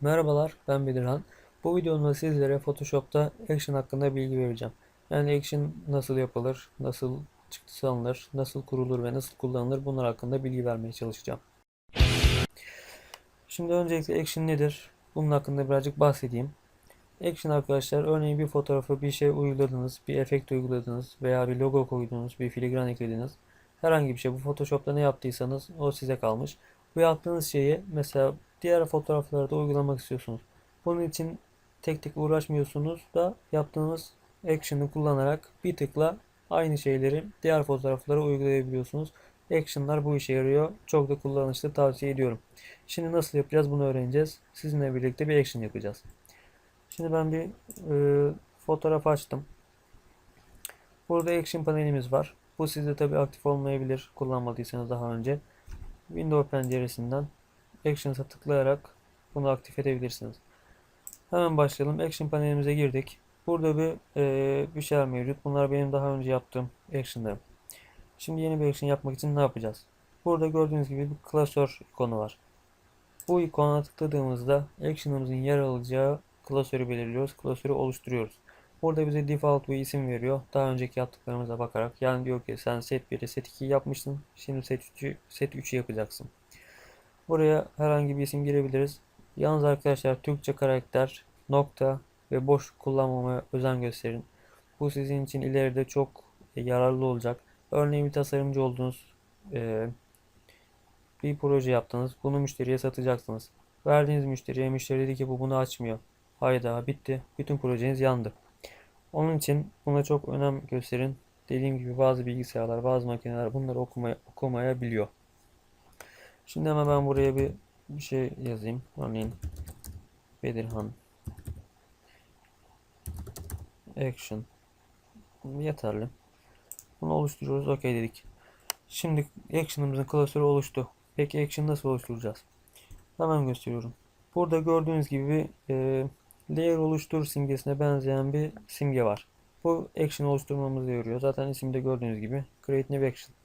Merhabalar, ben Bedirhan. Bu videomda sizlere Photoshop'ta Action hakkında bilgi vereceğim. Yani Action nasıl yapılır, nasıl çıktısı alınır, nasıl kurulur ve nasıl kullanılır bunlar hakkında bilgi vermeye çalışacağım. Şimdi öncelikle Action nedir? Bunun hakkında birazcık bahsedeyim. Action arkadaşlar örneğin bir fotoğrafı bir şey uyguladınız, bir efekt uyguladınız veya bir logo koydunuz, bir filigran eklediniz. Herhangi bir şey bu Photoshop'ta ne yaptıysanız o size kalmış. Bu yaptığınız şeyi mesela diğer fotoğraflarda uygulamak istiyorsunuz. Bunun için tek tek uğraşmıyorsunuz da yaptığınız action'ı kullanarak bir tıkla aynı şeyleri diğer fotoğraflara uygulayabiliyorsunuz. Action'lar bu işe yarıyor. Çok da kullanışlı tavsiye ediyorum. Şimdi nasıl yapacağız bunu öğreneceğiz. Sizinle birlikte bir action yapacağız. Şimdi ben bir e, fotoğraf açtım. Burada action panelimiz var. Bu sizde tabi aktif olmayabilir kullanmadıysanız daha önce. Windows penceresinden Actions'a tıklayarak bunu aktif edebilirsiniz. Hemen başlayalım. Action panelimize girdik. Burada bir e, bir şeyler mevcut. Bunlar benim daha önce yaptığım action'larım. Şimdi yeni bir action yapmak için ne yapacağız? Burada gördüğünüz gibi bir klasör ikonu var. Bu ikona tıkladığımızda action'ımızın yer alacağı klasörü belirliyoruz. Klasörü oluşturuyoruz. Burada bize default bir isim veriyor. Daha önceki yaptıklarımıza bakarak. Yani diyor ki sen set 1'i set 2'yi yapmıştın. Şimdi set 3'ü set 3'ü yapacaksın. Buraya herhangi bir isim girebiliriz. Yalnız arkadaşlar Türkçe karakter, nokta ve boş kullanmamaya özen gösterin. Bu sizin için ileride çok yararlı olacak. Örneğin bir tasarımcı oldunuz. Ee, bir proje yaptınız. Bunu müşteriye satacaksınız. Verdiğiniz müşteriye müşteri dedi ki bu bunu açmıyor. Hayda bitti. Bütün projeniz yandı. Onun için buna çok önem gösterin. Dediğim gibi bazı bilgisayarlar, bazı makineler bunları okumaya, okumayabiliyor. Şimdi hemen ben buraya bir, bir şey yazayım. Örneğin Bedirhan Action yeterli. Bunu oluşturuyoruz. OK dedik. Şimdi Action'ımızın klasörü oluştu. Peki Action nasıl oluşturacağız? Hemen gösteriyorum. Burada gördüğünüz gibi e, layer oluştur simgesine benzeyen bir simge var. Bu action oluşturmamızı yoruyor. Zaten isimde gördüğünüz gibi Create New Action.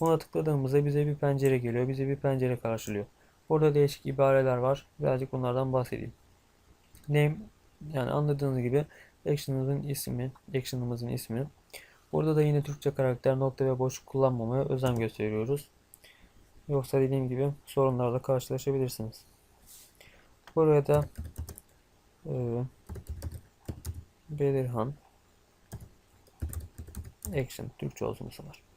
Buna tıkladığımızda bize bir pencere geliyor. Bize bir pencere karşılıyor. Burada değişik ibareler var. Birazcık bunlardan bahsedeyim. Name yani anladığınız gibi action'ımızın ismi, action'ımızın ismi. Burada da yine Türkçe karakter, nokta ve boşluk kullanmamaya özen gösteriyoruz. Yoksa dediğim gibi sorunlarla karşılaşabilirsiniz. Buraya da e, Belirhan Action Türkçe olsun bu sefer.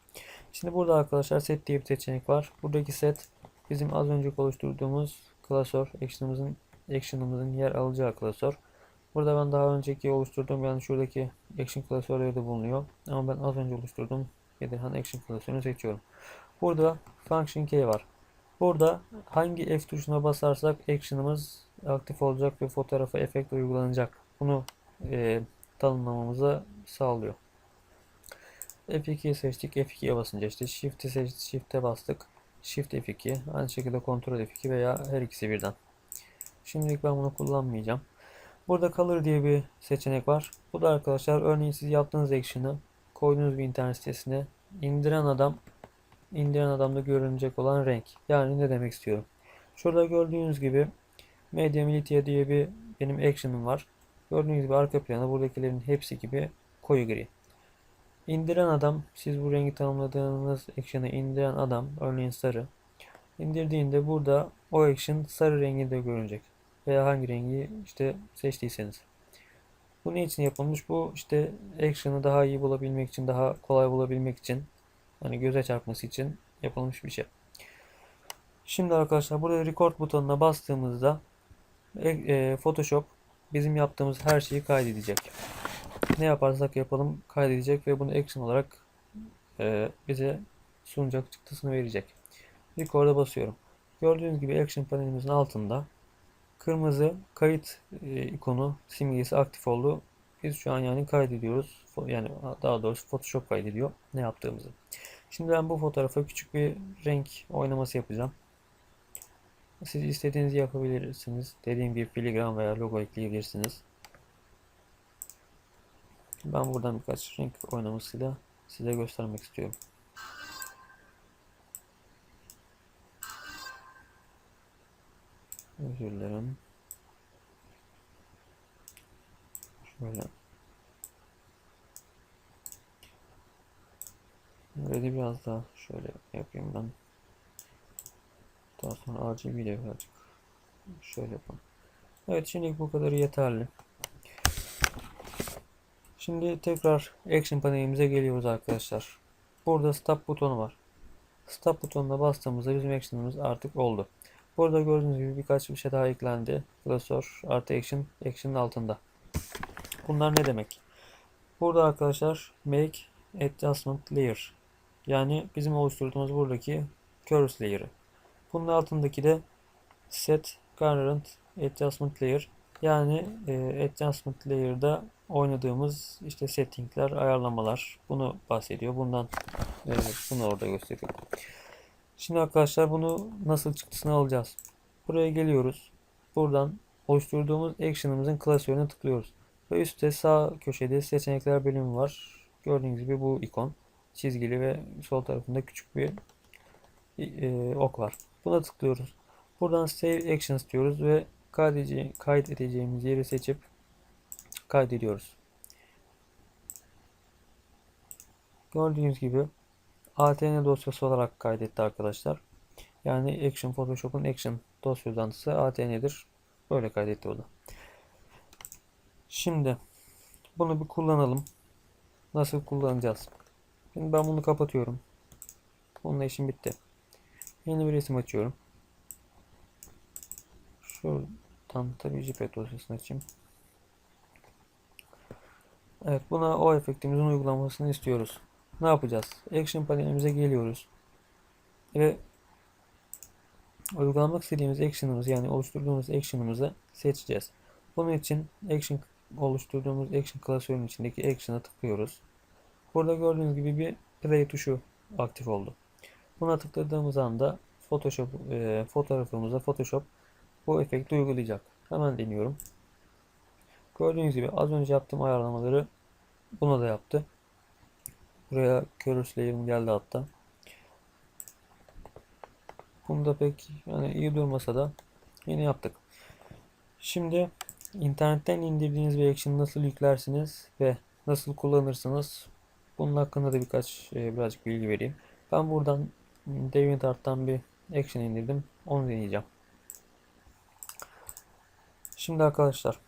Şimdi burada arkadaşlar set diye bir seçenek var. Buradaki set bizim az önce oluşturduğumuz klasör action'ımızın action'ımızın yer alacağı klasör. Burada ben daha önceki oluşturduğum yani şuradaki action klasörleri de bulunuyor. Ama ben az önce oluşturduğum Bedirhan action klasörünü seçiyorum. Burada function key var. Burada hangi F tuşuna basarsak action'ımız aktif olacak ve fotoğrafa efekt uygulanacak. Bunu e, tanımlamamızı sağlıyor. F2'yi seçtik. F2'ye basınca işte Shift'i seçtik. Shift'e bastık. Shift F2. Aynı şekilde Ctrl F2 veya her ikisi birden. Şimdilik ben bunu kullanmayacağım. Burada Color diye bir seçenek var. Bu da arkadaşlar örneğin siz yaptığınız action'ı koyduğunuz bir internet sitesine indiren adam indiren adamda görünecek olan renk. Yani ne demek istiyorum. Şurada gördüğünüz gibi Media Militia diye bir benim action'ım var. Gördüğünüz gibi arka planı buradakilerin hepsi gibi koyu gri. İndiren adam, siz bu rengi tanımladığınız action'ı indiren adam, örneğin sarı. İndirdiğinde burada o action sarı renginde görünecek. Veya hangi rengi işte seçtiyseniz. Bu ne için yapılmış? Bu işte action'ı daha iyi bulabilmek için, daha kolay bulabilmek için, hani göze çarpması için yapılmış bir şey. Şimdi arkadaşlar burada record butonuna bastığımızda e, e, Photoshop bizim yaptığımız her şeyi kaydedecek. Ne yaparsak yapalım kaydedecek ve bunu action olarak e, bize sunacak çıktısını verecek. Record'a basıyorum. Gördüğünüz gibi action panelimizin altında kırmızı kayıt e, ikonu simgesi aktif oldu. Biz şu an yani kaydediyoruz. Yani daha doğrusu Photoshop kaydediyor ne yaptığımızı. Şimdi ben bu fotoğrafa küçük bir renk oynaması yapacağım. Siz istediğinizi yapabilirsiniz. Dediğim gibi filigran veya logo ekleyebilirsiniz. Ben buradan birkaç renk oynamasıyla size göstermek istiyorum. Özür dilerim. Şöyle. Red'i biraz daha şöyle yapayım ben. Daha sonra RGB ile birazcık şöyle yapalım. Evet şimdi bu kadar yeterli. Şimdi tekrar Action panelimize geliyoruz arkadaşlar. Burada Stop butonu var. Stop butonuna bastığımızda bizim action'ımız artık oldu. Burada gördüğünüz gibi birkaç bir şey daha eklendi. Cursor artı action, action'ın altında. Bunlar ne demek? Burada arkadaşlar make adjustment layer. Yani bizim oluşturduğumuz buradaki cursor layer'ı. Bunun altındaki de set current adjustment layer. Yani e, adjustment layer'da oynadığımız işte settingler, ayarlamalar bunu bahsediyor. Bundan e, bunu orada gösteriyor. Şimdi arkadaşlar bunu nasıl çıktısını alacağız. Buraya geliyoruz. Buradan oluşturduğumuz action'ımızın klasörüne tıklıyoruz. Ve üstte sağ köşede seçenekler bölümü var. Gördüğünüz gibi bu ikon çizgili ve sol tarafında küçük bir e, ok var. Buna tıklıyoruz. Buradan Save Actions diyoruz ve kaydedeceğimiz yeri seçip kaydediyoruz. Gördüğünüz gibi ATN dosyası olarak kaydetti arkadaşlar. Yani Action Photoshop'un Action dosya uzantısı ATN'dir. Böyle kaydetti o da. Şimdi bunu bir kullanalım. Nasıl kullanacağız? Şimdi ben bunu kapatıyorum. Bununla işim bitti. Yeni bir resim açıyorum. Şuradan tabii JPEG dosyasını açayım. Evet buna o efektimizin uygulanmasını istiyoruz. Ne yapacağız? Action panelimize geliyoruz. Ve uygulamak istediğimiz action'ımızı yani oluşturduğumuz action'ımızı seçeceğiz. Bunun için action oluşturduğumuz action klasörünün içindeki action'a tıklıyoruz. Burada gördüğünüz gibi bir play tuşu aktif oldu. Buna tıkladığımız anda Photoshop e, fotoğrafımıza Photoshop bu efekti uygulayacak. Hemen deniyorum. Gördüğünüz gibi az önce yaptığım ayarlamaları buna da yaptı. Buraya Curves layer'ım geldi hatta. Bunda pek yani iyi durmasa da yine yaptık. Şimdi internetten indirdiğiniz bir action nasıl yüklersiniz ve nasıl kullanırsınız bunun hakkında da birkaç e, birazcık bilgi vereyim. Ben buradan DeviantArt'tan bir action indirdim. Onu deneyeceğim. Şimdi arkadaşlar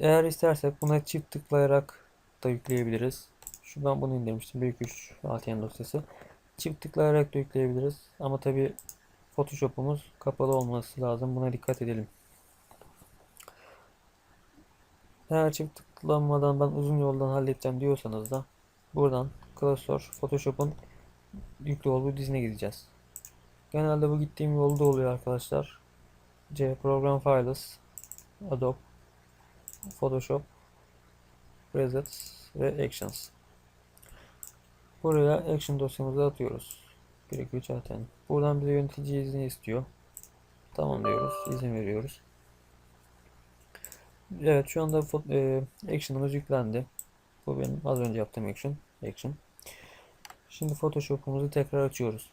eğer istersek buna çift tıklayarak da yükleyebiliriz. Şu ben bunu indirmiştim. Büyük 3 ATM dosyası. Çift tıklayarak da yükleyebiliriz. Ama tabi Photoshop'umuz kapalı olması lazım. Buna dikkat edelim. Eğer çift tıklanmadan ben uzun yoldan halledeceğim diyorsanız da buradan klasör Photoshop'un yüklü olduğu dizine gideceğiz. Genelde bu gittiğim yolda oluyor arkadaşlar. C Program Files Adobe Photoshop Presets ve Actions. Buraya Action dosyamızı atıyoruz. 1 2 3 zaten. Buradan bize yönetici izni istiyor. Tamam diyoruz. izin veriyoruz. Evet şu anda e, Action'ımız yüklendi. Bu benim az önce yaptığım Action. Action. Şimdi Photoshop'umuzu tekrar açıyoruz.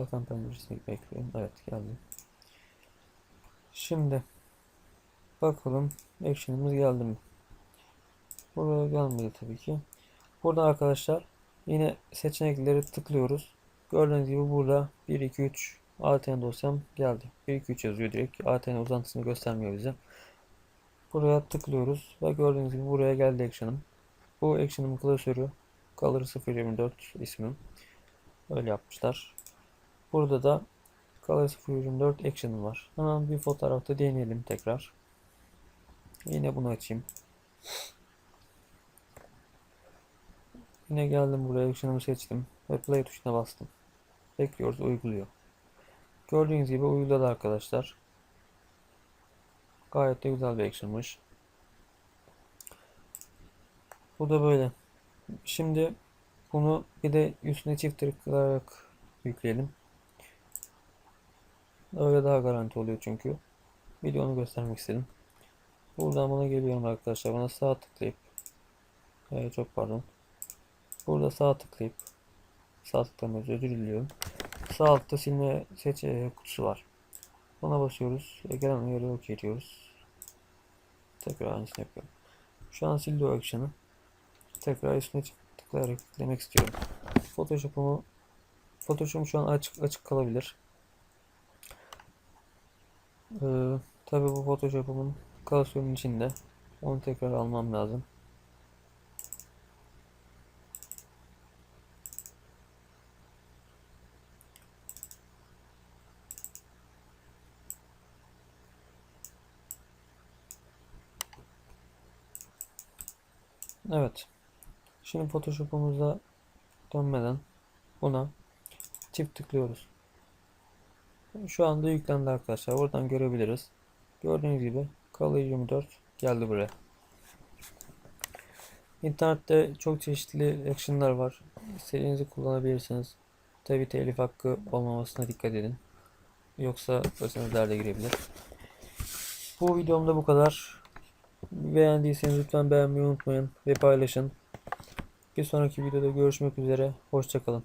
Welcome penceresini bekliyorum. Evet geldi. Şimdi bakalım action'ımız geldi mi? Buraya gelmedi tabii ki. Burada arkadaşlar yine seçenekleri tıklıyoruz. Gördüğünüz gibi burada 1 2 3 ATN dosyam geldi. 1 2 3 yazıyor direkt. ATN uzantısını göstermiyor bize. Buraya tıklıyoruz ve gördüğünüz gibi buraya geldi action'ım. Bu action'ın klasörü Color 024 ismim. Öyle yapmışlar. Burada da Color 024 Action var. Hemen bir fotoğrafta deneyelim tekrar. Yine bunu açayım. Yine geldim buraya Action'ımı seçtim ve Play tuşuna bastım. Bekliyoruz uyguluyor. Gördüğünüz gibi uyguladı arkadaşlar. Gayet de güzel bir action'mış. Bu da böyle. Şimdi bunu bir de üstüne çift tıklayarak yükleyelim. Öyle daha garanti oluyor çünkü. Bir de onu göstermek istedim. Buradan buna geliyorum arkadaşlar. Buna sağ tıklayıp ee, çok pardon. Burada sağ tıklayıp Sağ tıklamayız. Özür diliyorum. Sağ altta silme seç kutusu var. Ona basıyoruz. E, gelen uyarıyı okey diyoruz. Tekrar aynısını yapıyorum. Şu an sildi o action'ı. Tekrar üstüne tıklayarak eklemek istiyorum. Photoshop'umu Photoshop'um şu an açık açık kalabilir. Ee, tabii bu Photoshop'umun klasörün içinde. Onu tekrar almam lazım. Evet. Şimdi Photoshop'umuza dönmeden buna çift tıklıyoruz. Şu anda yüklendi arkadaşlar. Buradan görebiliriz. Gördüğünüz gibi Color 24 geldi buraya. İnternette çok çeşitli action'lar var. İstediğinizi kullanabilirsiniz. Tabi telif hakkı olmamasına dikkat edin. Yoksa başınız derde girebilir. Bu videomda bu kadar. Beğendiyseniz lütfen beğenmeyi unutmayın ve paylaşın. Bir sonraki videoda görüşmek üzere. Hoşçakalın.